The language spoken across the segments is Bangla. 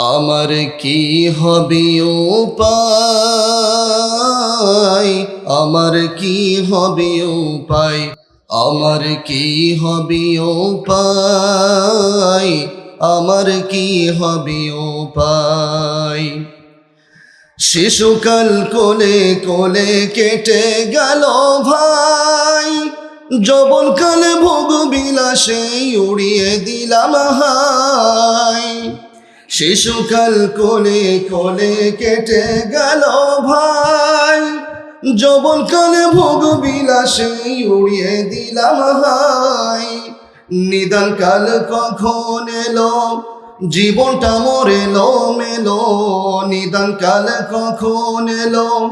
আমার কি হবে উপায়? আমার কি হবে উপায়? আমার কি হবে উপায়? আমার কি হবে উপায়? শিশুকাল কোলে কোলে কেটে গেল ভাই। যবনকালে ভোগ বিলাসে উড়িয়ে দিলাম হাই। শিশুকাল কোলে কোলে কেটে গেল ভাই। যবনকালে ভোগ বিলাসে উড়িয়ে দিলাম হাই। নিদান কাল কখন এলো? জীবনটা মরেলো মেলো নিদান কাল কখন এলো?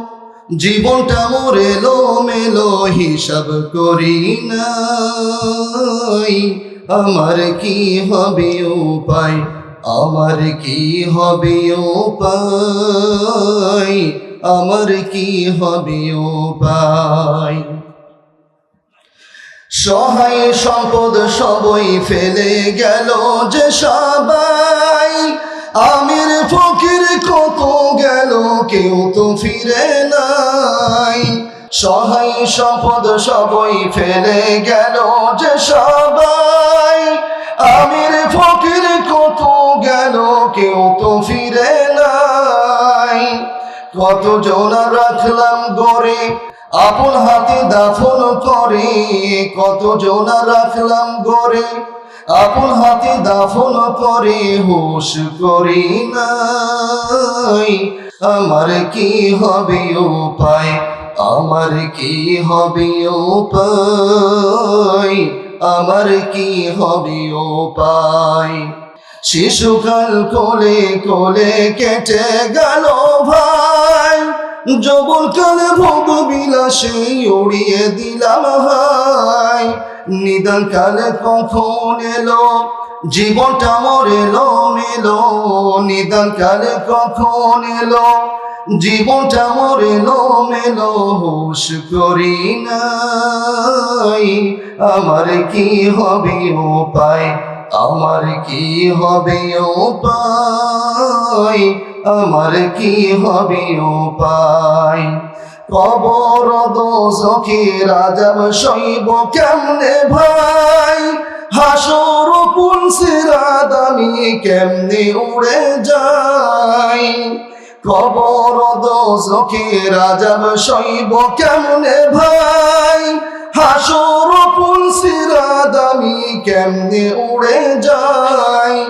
জীবনটা মরেলো মেলো হিসাব করি নাই। আমার কি হবে উপায়? আমার কি হবে উপায় আমার কি হবে উপায় সহায় সম্পদ সবই ফেলে গেল যে সবাই। আমির ফকির কত গেল, কেউ তো ফিরে নাই। সহায় সম্পদ সবই ফেলে গেল যে সবাই। আমির ফকির কেউ তো ফিরে নাই। কত জোনা রাখলাম গড়ে, আপন হাতে দাফন করে। কত জোনা রাখলাম গড়ে, আপন হাতে দাফন করে। হুশ করি নাই, আমার কি হবে উপায়? আমার কি হবে উপায়? আমার কি হবে উপায়? শিশুকাল কোলে কোলে কেটে গেল ভাই। যবন কালে ভোগ বিলাসে উড়িয়ে দিলাম হাই। নিদান কালে কখন এলো? জীবনটা মরেলো মেলো। নিদান কালে কখন এলো? জীবনটা মরেলো মেলো। হুশ করি নাই। আমার কি হবে উপায়? আমার কি হবে উপায়? আমার কি হবে উপায়? কবর দোজখে রাজাব শৈব কেমনে ভাই? হাসর পুলসিরাদ আমি কেমনে উড়ে যাই? কবর দোজখে রাজাব শৈব কেমনে ভাই? হাসর পুলসিরাদ আমি কেমনে উড়ে যাই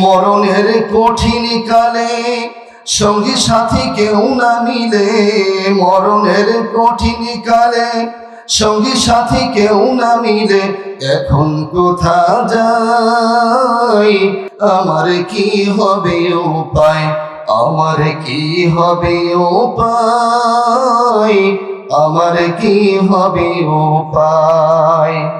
মরণের কঠিন কালে সঙ্গী সাথী কেউ না মিলে। মরণের কঠিন কালে সঙ্গী সাথী কেউ না মিলে। এখন কোথা যাই আমার কি হবে উপায়? আমার কি হবে উপায়? আমার কি হবে উপায়?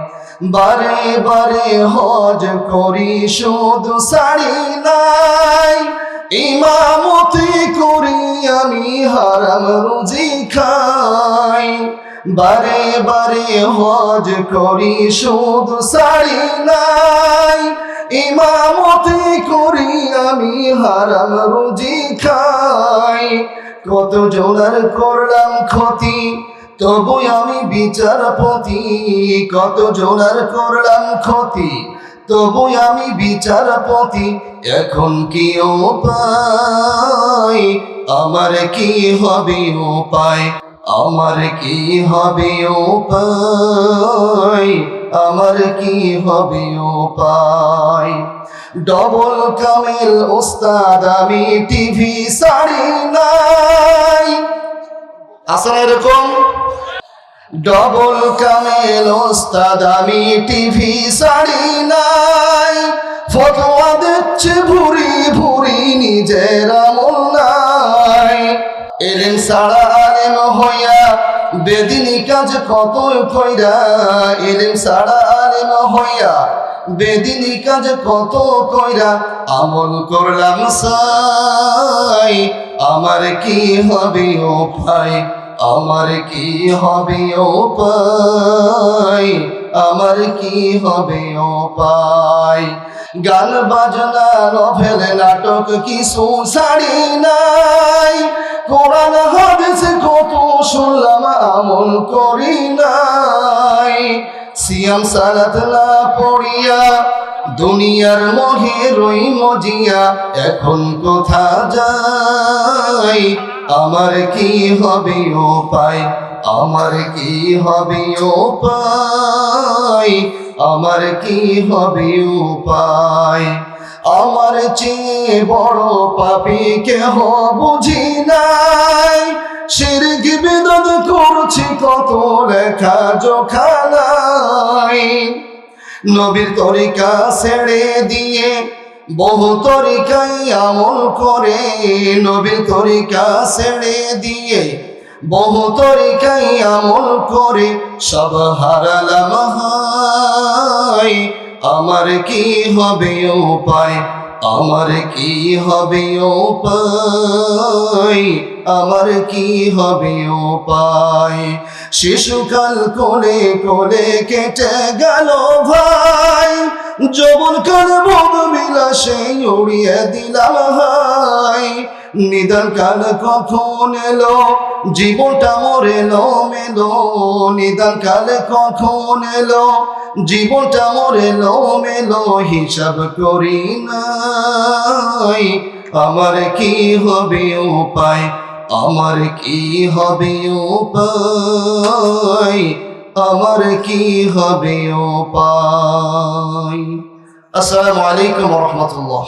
বারে বারে হজ করি শুধু শাড়ি নাই। ইমামতি করি, আমি হারাম রুজি খাই। বারে বারে হজ করি শুধু শাড়ি নাই। ইমামতি করি, আমি হারাম রুজি খাই। কত জোনার করলাম ক্ষতি? তবু আমি বিচারপতি, কত জোনার করলাম ক্ষতি? তবু আমি বিচারপতি, এখন কি উপায়? আমার কি হবে উপায়? আমার কি হবে উপায়? আমার কি হবে উপায়? ডবল কামেল ওস্তাদ আমি টিভি সারি নাই। আসেন এরকম? ডবল কামেল ওস্তাদ আমি টিভি সারি নাই। ফটোয়া দিচ্ছে ভুরি ভুরি, নিজের আমল নাই। এলেন সারা আলেম হইয়া, বেদিনী কাজ কত কইরা, এলেন সারা আলেম হইয়া বেদিনী কাজ কত কইরা আমল করলাম সাই। আমার কি হবে ও ভাই? আমার কি হবে উপায় আমার কি হবে উপায় গান বাজনা, নভেল, নাটক কিছু ছাড়ি নাই। কোরআন, হাদিস কত শুনলাম, আমল করি নাই। সিয়াম সালাত পড়িয়া, দুনিয়ার মোহে রই মজিয়া, এখন কোথা যাই আমার কি হবে উপায় আমার কি হবে উপায় আমার কি হবে উপায় আমার চেয়ে বড় পাপি কেহ বুঝি নাই? শিরক বিদত করছি কত লেখা জোখা নাই নবীর তরিকা ছেড়ে দিয়ে বহু তরিকাই আমল করে। নবীর তরিকা ছেড়ে দিয়ে বহু তরিকাই আমল করে। সব হারালাম আমার কি হবে উপায়? আমার কি হবে উপায় আমার কি হবে উপায় শিশুকাল কোলে কোলে কেটে গেল ভাই। যবন কাল ভোগ বিলাসে উড়িয়ে দিলাম হাই নিদান কাল কখন এলো? জীবনটা মরেলো মেলো। নিদান কাল কখন এলো? জীবনটা মরেলো মেলো। হিসাব করি নাই। আমার কি হবে উপায়? আমার কি হবে উপায়? আমার কি হবে উপায় আসসালামু আলাইকুম রহমতুল্লাহ।